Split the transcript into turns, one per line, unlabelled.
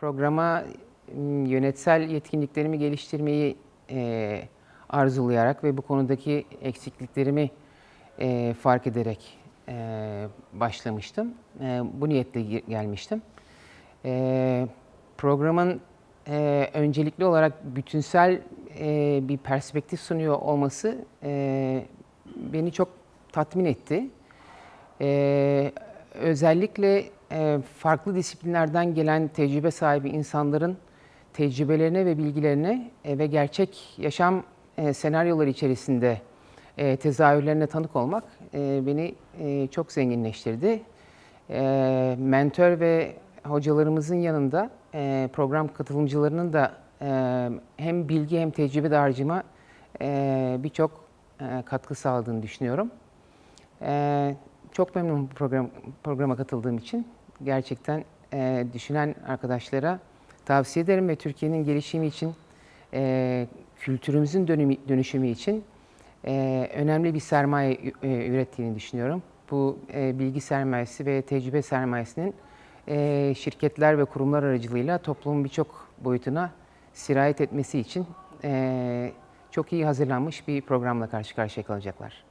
programa yönetsel yetkinliklerimi geliştirmeyi e, arzulayarak ve bu konudaki eksikliklerimi e, fark ederek e, başlamıştım. E, bu niyetle ge- gelmiştim. E, programın e, öncelikli olarak bütünsel e, bir perspektif sunuyor olması e, beni çok tatmin etti. Ee, özellikle e, farklı disiplinlerden gelen tecrübe sahibi insanların tecrübelerine ve bilgilerine e, ve gerçek yaşam e, senaryoları içerisinde tezahürlerine tanık olmak beni çok zenginleştirdi. E, mentor ve hocalarımızın yanında program katılımcılarının da hem bilgi hem tecrübe dağarcığıma birçok katkı sağladığını düşünüyorum. Çok memnunum program, programa katıldığım için. Gerçekten e, düşünen arkadaşlara tavsiye ederim ve Türkiye'nin gelişimi için, e, kültürümüzün dönümü, dönüşümü için e, önemli bir sermaye e, ürettiğini düşünüyorum. Bu e, bilgi sermayesi ve tecrübe sermayesinin e, şirketler ve kurumlar aracılığıyla toplumun birçok boyutuna sirayet etmesi için e, çok iyi hazırlanmış bir programla karşı karşıya kalacaklar.